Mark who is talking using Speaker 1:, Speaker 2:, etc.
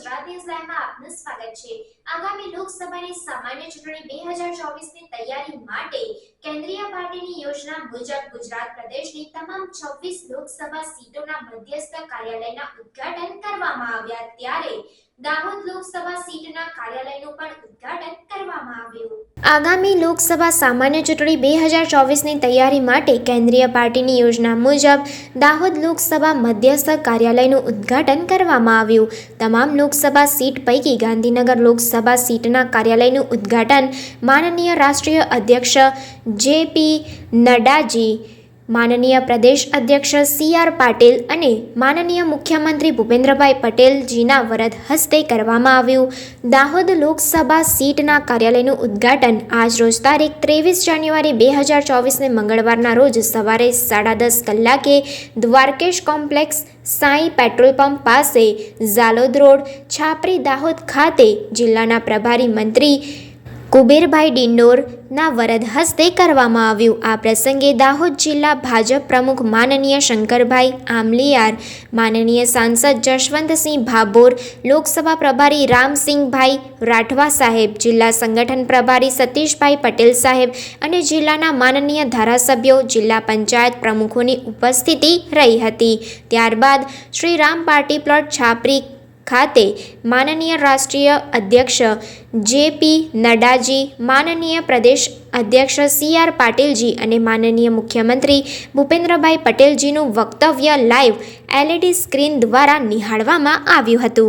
Speaker 1: ગુજરાતી ઇઝલાઈમાં આપનું સ્વાગત છે. આગામી લોકસભાની સામાન્ય ચૂંટણી 2024 ની તૈયારી માટે કેન્દ્રીય પાર્ટીની યોજના મુજબ ગુજરાત પ્રદેશની તમામ 26 લોકસભા સીટોના મધ્યસ્થ કાર્યાલયના ઉદ્ઘાટન કરવામાં આવ્યા. ત્યારે દાહોદ લોકસભા સીટના કાર્યાલયનું પણ ઉદ્ઘાટન કરવામાં આવ્યું. આગામી લોકસભા સામાન્ય ચૂંટણી બે હજાર ચોવીસની તૈયારી માટે કેન્દ્રીય પાર્ટીની યોજના મુજબ દાહોદ લોકસભા મધ્યસ્થ કાર્યાલયનું ઉદ્ઘાટન કરવામાં આવ્યું. તમામ લોકસભા સીટ પૈકી ગાંધીનગર લોકસભા સીટના કાર્યાલયનું ઉદ્ઘાટન માનનીય રાષ્ટ્રીય અધ્યક્ષ જે પી નડ્ડાજી માનનીય પ્રદેશ અધ્યક્ષ સી આર પાટીલ અને માનનીય મુખ્યમંત્રી ભૂપેન્દ્રભાઈ પટેલજીના વરદ હસ્તે કરવામાં આવ્યું. દાહોદ લોકસભા સીટના કાર્યાલયનું ઉદ્ઘાટન આજરોજ તારીખ ત્રેવીસ જાન્યુઆરી બે હજાર ચોવીસને મંગળવારના રોજ સવારે સાડા દસ કલાકે Dwarkesh complex Sai petrol pump પાસે ઝાલોદ રોડ, છાપરી દાહોદ ખાતે જિલ્લાના પ્રભારી મંત્રી કુબેરભાઈ ડિંડોરના વરદ હસ્તે કરવામાં આવ્યું. આ પ્રસંગે દાહોદ જિલ્લા ભાજપ પ્રમુખ માનનીય શંકરભાઈ આમલીયાર માનનીય સાંસદ જશવંતસિંહ ભાભોર, લોકસભા પ્રભારી રામસિંહભાઈ રાઠવા સાહેબ, જિલ્લા સંગઠન પ્રભારી સતીશભાઈ પટેલ સાહેબ અને જિલ્લાના માનનીય ધારાસભ્યો, જિલ્લા પંચાયત પ્રમુખોની ઉપસ્થિતિ રહી હતી. ત્યારબાદ શ્રી રામ પાર્ટી પ્લોટ છાપરી ખાતે માનનીય રાષ્ટ્રીય અધ્યક્ષ જે પી નડ્ડાજી માનનીય પ્રદેશ અધ્યક્ષ સી આર પાટીલજી અને માનનીય મુખ્યમંત્રી ભૂપેન્દ્રભાઈ પટેલજીનું વક્તવ્ય લાઈવ એલઈડી સ્ક્રીન દ્વારા નિહાળવામાં આવ્યું હતું.